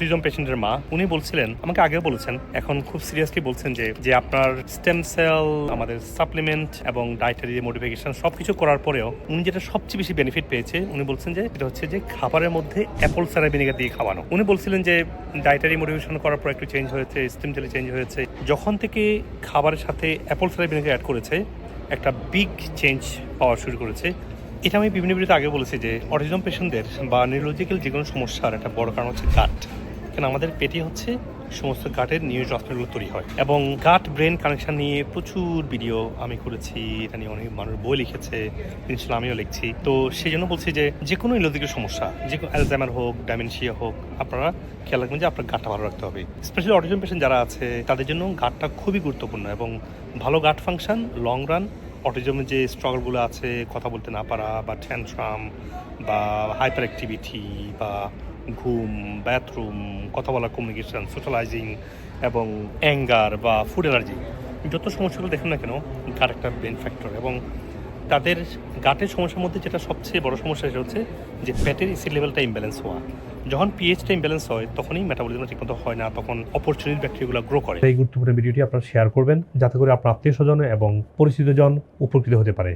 Autism পেশেন্টের মা, উনি বলছিলেন, আমাকে আগেও বলেছেন, এখন খুব সিরিয়াসলি বলছেন যে যে আপনার স্টেম সেল আমাদের সাপ্লিমেন্ট এবং ডায়েটারি মডিফিকেশন সবকিছু করার পরেও উনি যেটা সবচেয়ে বেশি বেনিফিট পেয়েছে, উনি বলছেন যে এটা হচ্ছে যে খাবারের মধ্যে অ্যাপল সারা ভিনেগার দিয়ে খাওয়ানো। উনি বলছিলেন যে ডায়েটারি মডিফিকেশন করার পর একটু চেঞ্জ হয়েছে স্টেম জেলে চেঞ্জ হয়েছে। যখন থেকে খাবারের সাথে অ্যাপল সারা ভিনেগার অ্যাড করেছে, একটা বিগ চেঞ্জ পাওয়া শুরু করেছে। এটা আমি বিভিন্ন ভিডিওতে আগে বলেছি যে অটিজম পেশেন্টদের বা নিউরোলজিক্যাল যে কোনো সমস্যার একটা বড় কারণ হচ্ছে গাট কেন আমাদের পেটে হচ্ছে সমস্ত গাটের নিউজ ট্রান্সমিটারগুলো তৈরি হয়। এবং গাট ব্রেন কানেকশন নিয়ে প্রচুর ভিডিও আমি করেছি, এটা নিয়ে অনেক মানুষ বই লিখেছে ইনশাল্লাহ আমিও লিখছি। তো সেই জন্য বলছি যে যে কোনো নিউরোলজিক্যাল সমস্যা যে কোনো অ্যালজাইমার হোক ডাইমেনশিয়া হোক, আপনারা খেয়াল রাখবেন যে আপনার গাটটা ভালো রাখতে হবে। স্পেশালি অটিজম পেশেন্ট যারা আছে, তাদের জন্য গাটটা খুবই গুরুত্বপূর্ণ এবং ভালো গাট ফাংশন লং রান অটিজমের যে স্ট্রাগলগুলো আছে, কথা বলতে না পারা বা ট্যান্ট্রাম বা হাইপার অ্যাক্টিভিটি বা ঘুম বাথরুম কথা বলা কমিউনিকেশন সোশ্যালাইজিং এবং অ্যাঙ্গার বা ফুড অ্যালার্জি যত সমস্যাগুলো দেখুন না কেন গাট একটা মেন ফ্যাক্টর এবং তাদের গাটের সমস্যার মধ্যে যেটা সবচেয়ে বড় সমস্যা সেটা হচ্ছে যে ফ্যাটের এসিড লেভেলটা ইমব্যালেন্স হওয়া। যখন পিএইচটা ইমব্যালেন্স হয়, তখনই মেটাবলিজম ঠিকমতো হয় না, তখন অপরচুনিটি ব্যাকটেরিয়াগুলো গ্রো করে। এই গুরুত্বপূর্ণ ভিডিওটি আপনারা শেয়ার করবেন, যাতে করে আপনার আত্মীয় স্বজন এবং পরিচিতজন উপকৃত হতে পারে।